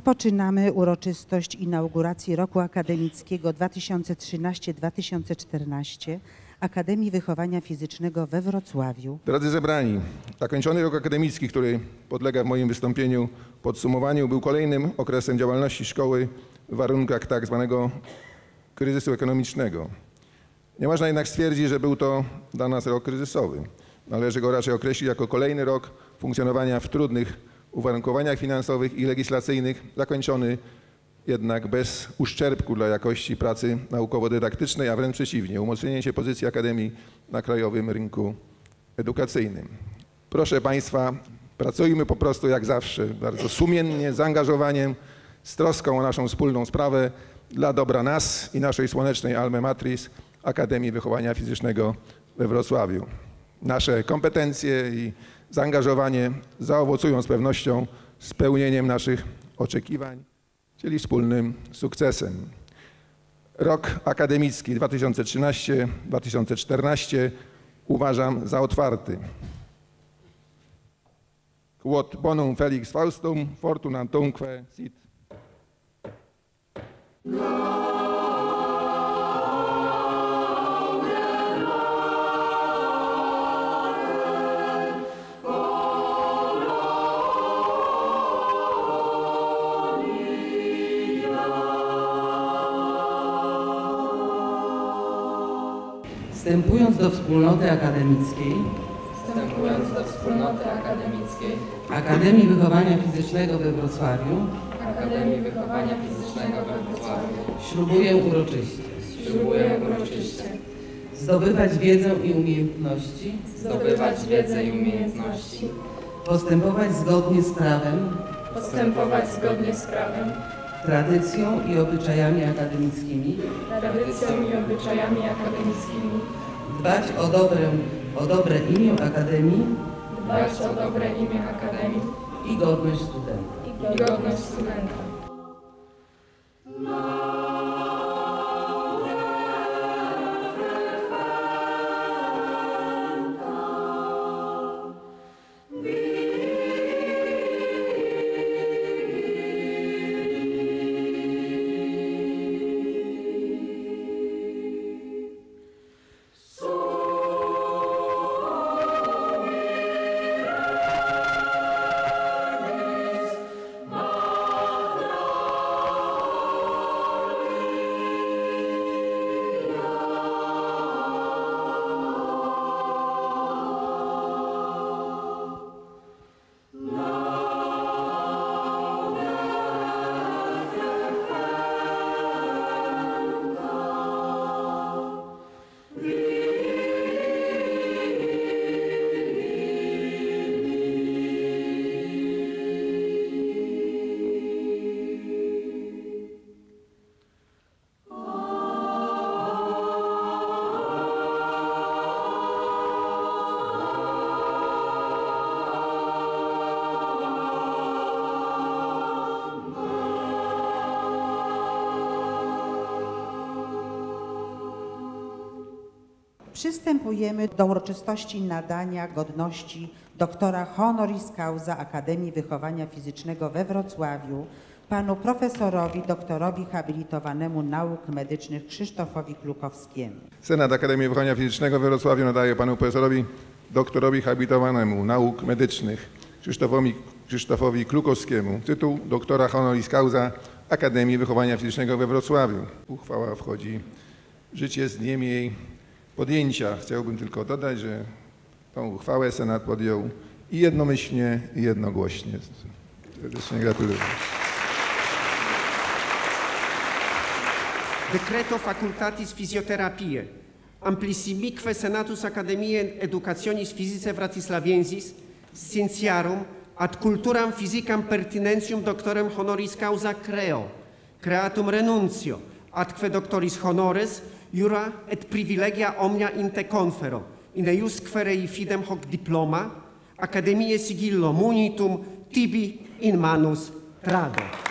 Rozpoczynamy uroczystość inauguracji roku akademickiego 2013-2014 Akademii Wychowania Fizycznego we Wrocławiu. Drodzy zebrani, zakończony rok akademicki, który podlega w moim wystąpieniu podsumowaniu, był kolejnym okresem działalności szkoły w warunkach tak zwanego kryzysu ekonomicznego. Nie można jednak stwierdzić, że był to dla nas rok kryzysowy. Należy go raczej określić jako kolejny rok funkcjonowania w trudnych uwarunkowaniach finansowych i legislacyjnych, zakończony jednak bez uszczerbku dla jakości pracy naukowo-dydaktycznej, a wręcz przeciwnie, umocnienie się pozycji Akademii na krajowym rynku edukacyjnym. Proszę Państwa, pracujmy po prostu jak zawsze, bardzo sumiennie, z zaangażowaniem, z troską o naszą wspólną sprawę dla dobra nas i naszej słonecznej Alma Matris Akademii Wychowania Fizycznego we Wrocławiu. Nasze kompetencje i zaangażowanie zaowocują z pewnością spełnieniem naszych oczekiwań, czyli wspólnym sukcesem. Rok akademicki 2013-2014 uważam za otwarty. Quod bonum felix faustum fortunantumque sit. Wstępując do wspólnoty akademickiej. Wstępując do wspólnoty akademickiej. Akademii Wychowania Fizycznego we Wrocławiu, Akademii Wychowania Fizycznego we Wrocławiu, ślubuję uroczyście. Ślubuję uroczyście. Zdobywać wiedzę i umiejętności, zdobywać wiedzę i umiejętności, postępować zgodnie z prawem, postępować zgodnie z prawem, tradycją i obyczajami akademickimi, tradycją i obyczajami akademickimi, dbać o dobre, o dobre imię Akademii dbać o dobre imię Akademii i godność studenta. i godność studenta. Przystępujemy do uroczystości nadania godności doktora honoris causa Akademii Wychowania Fizycznego we Wrocławiu panu profesorowi, doktorowi habilitowanemu nauk medycznych Krzysztofowi Klukowskiemu. Senat Akademii Wychowania Fizycznego we Wrocławiu nadaje panu profesorowi, doktorowi habilitowanemu nauk medycznych Krzysztofowi, Krzysztofowi Klukowskiemu tytuł doktora honoris causa Akademii Wychowania Fizycznego we Wrocławiu. Uchwała wchodzi w życie z dniem jej podjęcia. Chciałbym tylko dodać, że tą uchwałę Senat podjął i jednomyślnie, i jednogłośnie. Serdecznie gratuluję. Decreto facultatis physiotherapie amplissimique senatus academiae educationis physicae Vratislaviensis scientiarum ad culturam physicam pertinentium doctorem honoris causa creo creatum renuncio adque doctoris honores jura et privilegia omnia in te confero in eiusque rei fidem hoc diploma academiae sigillo munitum tibi in manus trado